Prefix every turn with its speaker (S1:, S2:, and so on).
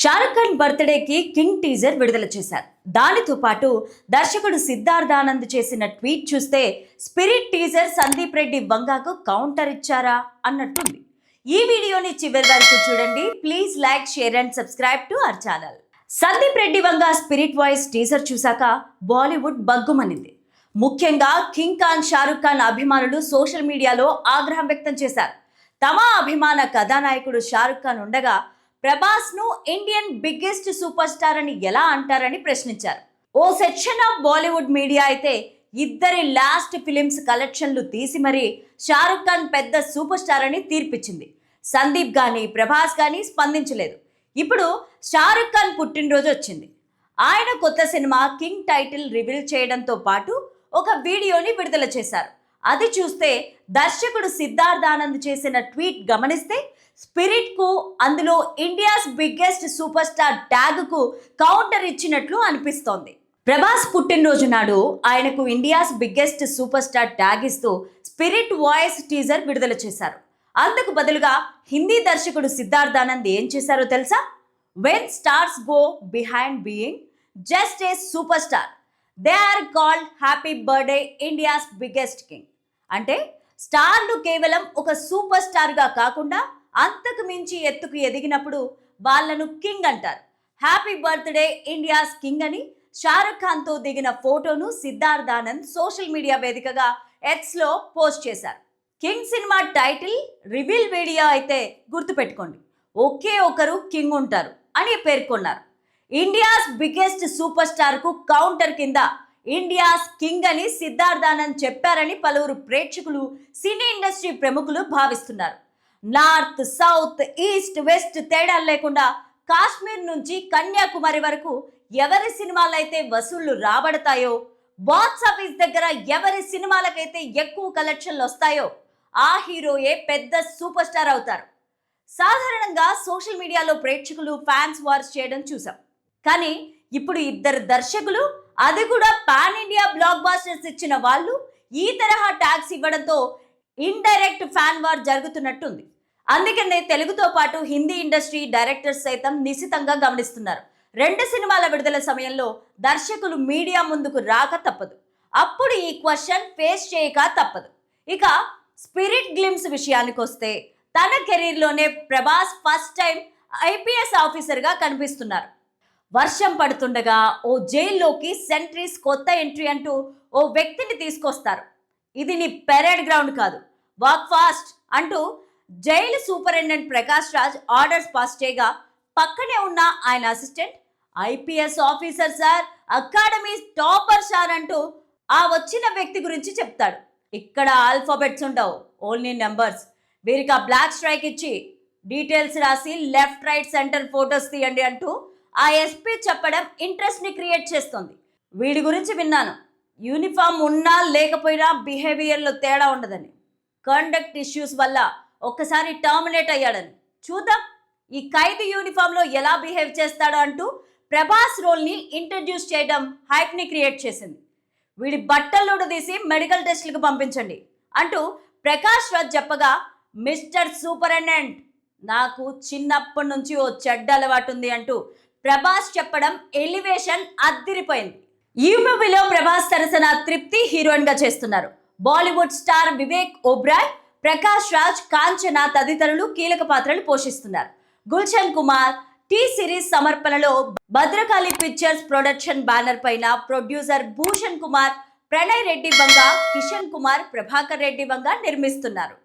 S1: షారుఖ్ ఖాన్ బర్త్డేకి king teaser విడుదల చేశారు. దానితో పాటు దర్శకుడు సిద్ధార్థానంద్ చేసిన ట్వీట్ చూస్తే స్పిరిట్ టీజర్ సందీప్ రెడ్డి వంగాకు కౌంటర్ ఇచ్చారా అన్నట్టుంది. ఈ వీడియోని చివరి వరకు చూడండి. Please like share and subscribe to our channel. Sandeep Reddy Vanga Spirit voice teaser చూశాక బాలీవుడ్ బగ్గుమనింది ముఖ్యంగా కింగ్ ఖాన్ షారుఖ్ ఖాన్ అభిమానులు సోషల్ మీడియాలో ఆగ్రహం వ్యక్తం చేశారు. తమ అభిమాన కథానాయకుడు షారుఖ్ ఖాన్ ఉండగా ప్రభాస్ను ఇండియన్ బిగ్గెస్ట్ సూపర్ స్టార్ అని ఎలా అంటారని ప్రశ్నించారు. ఓ సెక్షన్ ఆఫ్ బాలీవుడ్ మీడియా అయితే ఇద్దరి లాస్ట్ ఫిలిమ్స్ కలెక్షన్లు తీసి మరీ షారుఖ్ ఖాన్ పెద్ద సూపర్ స్టార్ అని తీర్పిచ్చింది. సందీప్ గాని ప్రభాస్ కానీ స్పందించలేదు. ఇప్పుడు షారుఖ్ ఖాన్ పుట్టినరోజు వచ్చింది. ఆయన కొత్త సినిమా కింగ్ టైటిల్ రివీల్ చేయడంతో పాటు ఒక వీడియోని విడుదల చేశారు. అది చూస్తే దర్శకుడు సిద్ధార్థానంద్ చేసిన ట్వీట్ గమనిస్తే స్పిరిట్కు అందులో ఇండియాస్ బిగ్గెస్ట్ సూపర్ స్టార్ ట్యాగ్కు కౌంటర్ ఇచ్చినట్లు అనిపిస్తోంది. ప్రభాస్ పుట్టినరోజు నాడు ఆయనకు India's biggest super star tag ఇస్తూ స్పిరిట్ వాయిస్ టీజర్ విడుదల చేశారు. అందుకు బదులుగా హిందీ దర్శకుడు సిద్ధార్థానంద్ ఏం చేశారో తెలుసా? When stars go behind being just a super star they are called happy birthday India's biggest king అంటే స్టార్లు కేవలం ఒక సూపర్ స్టార్గా కాకుండా అంతకు మించి ఎత్తుకు ఎదిగినప్పుడు వాళ్ళను కింగ్ అంటారు. హ్యాపీ బర్త్డే ఇండియాస్ కింగ్ అని షారుఖ్ ఖాన్తో దిగిన ఫోటోను సిద్ధార్థానంద్ సోషల్ మీడియా వేదికగా ఎక్స్లో పోస్ట్ చేశారు. King cinema title reveal video అయితే గుర్తుపెట్టుకోండి. ఒకే ఒకరు కింగ్ ఉంటారు అని పేర్కొన్నారు. ఇండియాస్ బిగ్గెస్ట్ సూపర్ స్టార్కు కౌంటర్ కింద ఇండియాస్ కింగ్ అని సిద్ధార్థానంద్ చెప్పారని పలువురు ప్రేక్షకులు సినీ ఇండస్ట్రీ ప్రముఖులు భావిస్తున్నారు. నార్త్ సౌత్ ఈస్ట్ వెస్ట్ తేడా లేకుండా కాశ్మీర్ నుంచి కన్యాకుమారి వరకు ఎవరి సినిమాలైతే వసూళ్ళు రాబడతాయో బాక్స్ ఆఫీస్ దగ్గర ఎవరి సినిమాలకైతే ఎక్కువ కలెక్షన్లు వస్తాయో ఆ హీరోయే పెద్ద సూపర్ స్టార్ అవుతారు. సాధారణంగా సోషల్ మీడియాలో ప్రేక్షకులు ఫ్యాన్స్ వార్స్ చేయడం చూసాం. కానీ ఇప్పుడు ఇద్దరు దర్శకులు అది కూడా పాన్ ఇండియా బ్లాక్ బాస్టర్స్ ఇచ్చిన వాళ్ళు ఈ తరహా ట్యాక్స్ ఇవ్వడంతో ఇండైరెక్ట్ ఫ్యాన్ వార్ జరుగుతున్నట్టుంది. అందుకనే తెలుగుతో పాటు హిందీ ఇండస్ట్రీ డైరెక్టర్స్ సైతం నిశితంగా గమనిస్తున్నారు. రెండు సినిమాల విడుదల సమయంలో దర్శకులు మీడియా ముందుకు రాక తప్పదు. అప్పుడు ఈ క్వశ్చన్ ఫేస్ చేయక తప్పదు. ఇక స్పిరిట్ గ్లిమ్స్ విషయానికి వస్తే తన కెరీర్లోనే ప్రభాస్ ఫస్ట్ టైం ఐపీఎస్ ఆఫీసర్గా కనిపిస్తున్నారు. వర్షం పడుతుండగా ఓ జైల్లోకి సెంట్రీస్ కొత్త ఎంట్రీ అంటూ ఓ వ్యక్తిని తీసుకొస్తారు. ఇది నీ పెరేడ్ గ్రౌండ్ కాదు. వాక్ ఫాస్ట్ అంటూ jail superintendent Prakash Raj orders pass చేయగా పక్కనే ఉన్న ఆయన assistant IPS officer sir academy topper sir అంటూ ఆ వచ్చిన వ్యక్తి గురించి చెప్తాడు. ఇక్కడ ఆల్ఫాబెట్స్ ఉండవు ఓన్లీ నెంబర్స్. వీరికి ఆ బ్లాక్ స్ట్రైక్ ఇచ్చి డీటెయిల్స్ రాసి లెఫ్ట్ రైట్ సెంటర్ ఫొటోస్ తీయండి అంటూ ఆ ఎస్పీ చెప్పడం ఇంట్రెస్ట్ని క్రియేట్ చేస్తుంది. వీడి గురించి విన్నాను. యూనిఫామ్ ఉన్నా లేకపోయినా బిహేవియర్లో తేడా ఉండదని. కండక్ట్ ఇష్యూస్ వల్ల ఒక్కసారి టర్మినేట్ అయ్యాడని. చూద్దాం ఈ ఖైదీ యూనిఫామ్లో ఎలా బిహేవ్ చేస్తాడో అంటూ ప్రభాస్ రోల్ని ఇంట్రడ్యూస్ చేయడం హైప్ని క్రియేట్ చేసింది. వీడి బట్టలు తీసి మెడికల్ టెస్టులకు పంపించండి అంటూ ప్రకాష్ రాజ్ చెప్పగా మిస్టర్ సూపరింటెండెంట్ నాకు చిన్నప్పటి నుంచి ఓ చెడ్డ అలవాటు ఉంది అంటూ ప్రభాస్ చెప్పడం ఎలివేషన్ అద్దిరిపోయింది. ఈ మూవీలో ప్రభాస్ సరసన తృప్తి హీరోయిన్గా చేస్తున్నారు. బాలీవుడ్ స్టార్ వివేక్ ఓబ్రాయ్ ప్రకాష్ రాజ్ కాంచన తదితరులు కీలక పాత్రలు పోషిస్తున్నారు. గుల్షన్ కుమార్ టీ సిరీస్ సమర్పణలో భద్రకాళి పిక్చర్స్ ప్రొడక్షన్ బ్యానర్ పైన ప్రొడ్యూసర్ భూషణ్ కుమార్ ప్రణయ్ రెడ్డి వంగ కిషన్ కుమార్ ప్రభాకర్ రెడ్డి వంగ నిర్మిస్తున్నారు.